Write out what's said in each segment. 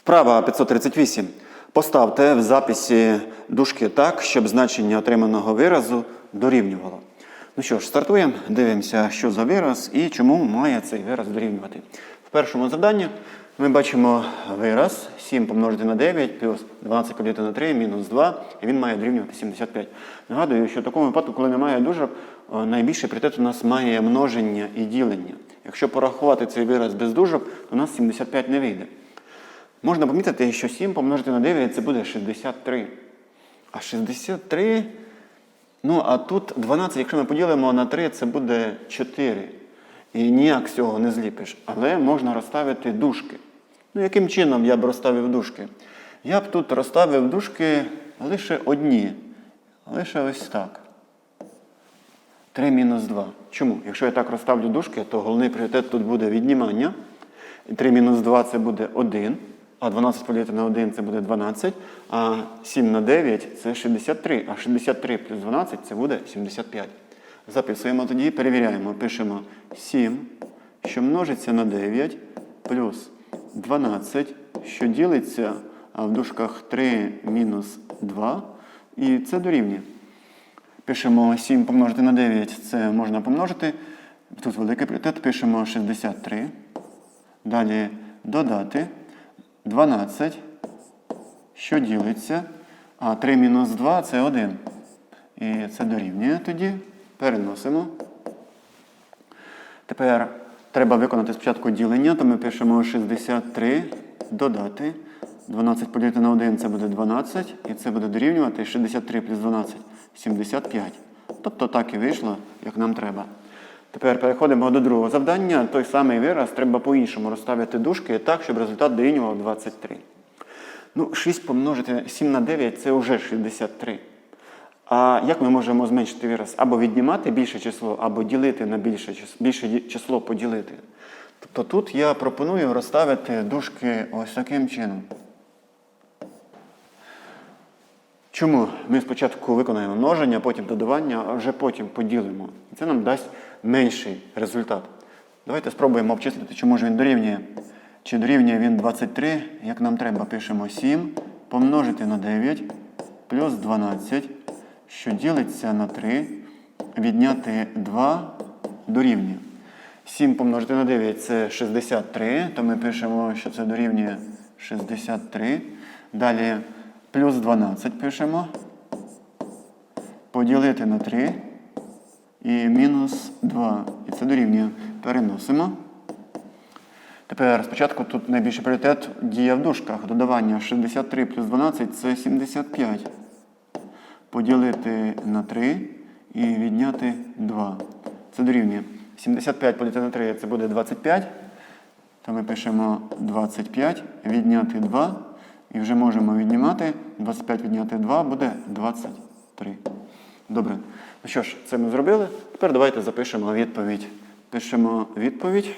Вправа 538. Поставте в записі дужки так, щоб значення отриманого виразу дорівнювало. Ну що ж, стартуємо, дивимося, що за вираз і чому має цей вираз дорівнювати. В першому завданні ми бачимо вираз 7 помножити на 9 плюс 12 поділити на 3 мінус 2, і він має дорівнювати 75. Нагадую, що в такому випадку, коли немає дужок, найбільший пріоритет у нас має множення і ділення. Якщо порахувати цей вираз без дужок, то у нас 75 не вийде. Можна помітити, що 7 помножити на 9 це буде 63. А 63. Ну, а тут 12, якщо ми поділимо на 3, це буде 4. І ніяк з цього не зліпиш. Але можна розставити дужки. Ну, яким чином я б розставив дужки? Я б тут розставив дужки лише одні. Лише ось так. 3 мінус 2. Чому? Якщо я так розставлю дужки, то головний пріоритет тут буде віднімання. І 3 мінус 2 це буде 1. А 12 поділити на 1 це буде 12. А 7 на 9 це 63. А 63 плюс 12 це буде 75. Записуємо тоді, перевіряємо. Пишемо 7, що множиться на 9, плюс 12, що ділиться в дужках 3 мінус 2. І це дорівнює. Пишемо 7 помножити на 9, це можна помножити. Тут великий пріоритет, пишемо 63. Далі додати 12, що ділиться. А 3 мінус 2 це 1. І це дорівнює тоді. Переносимо. Тепер треба виконати спочатку ділення, то ми пишемо 63, додати. 12 поділити на 1 це буде 12, і це буде дорівнювати 63 плюс 12 75. Тобто так і вийшло, як нам треба. Тепер переходимо до другого завдання. Той самий вираз треба по-іншому розставити дужки так, щоб результат дорівнював 23. Ну, 6 помножити 7 на 9 це вже 63. А як ми можемо зменшити вираз? Або віднімати більше число, або ділити на більше число, більше число поділити. Тобто тут я пропоную розставити дужки ось таким чином. Чому ми спочатку виконаємо множення, потім додавання, а вже потім поділимо. І це нам дасть менший результат. Давайте спробуємо обчислити, чому ж він дорівнює. Чи дорівнює він 23, як нам треба, пишемо 7 помножити на 9 плюс 12, що ділиться на 3, відняти 2 дорівнює. 7 помножити на 9 це 63, то ми пишемо, що це дорівнює 63. Далі плюс 12 пишемо. Поділити на 3 і мінус 2. І це дорівнює. Переносимо. Тепер спочатку тут найбільший пріоритет дія в дужках. Додавання 63 плюс 12 це 75. Поділити на 3 і відняти 2. Це дорівнює. 75 поділити на 3 це буде 25. То ми пишемо 25, відняти 2. І вже можемо віднімати. 25 відняти 2 буде 23. Добре. Ну що ж, це ми зробили. Тепер давайте запишемо відповідь. Пишемо відповідь.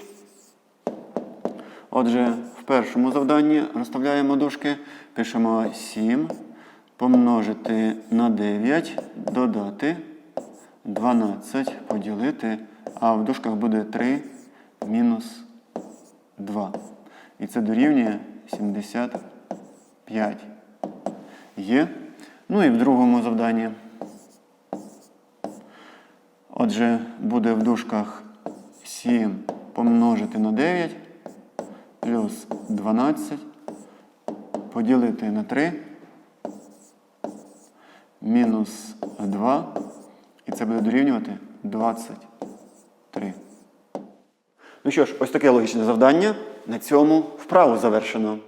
Отже, в першому завданні розставляємо дужки. Пишемо 7 помножити на 9, додати 12 поділити, а в дужках буде 3 мінус 2. І це дорівнює 75. Є. Ну і в другому завданні. Отже, буде в дужках 7 помножити на 9 плюс 12 поділити на 3 мінус 2. І це буде дорівнювати 23. Ну що ж, ось таке логічне завдання. На цьому вправу завершено.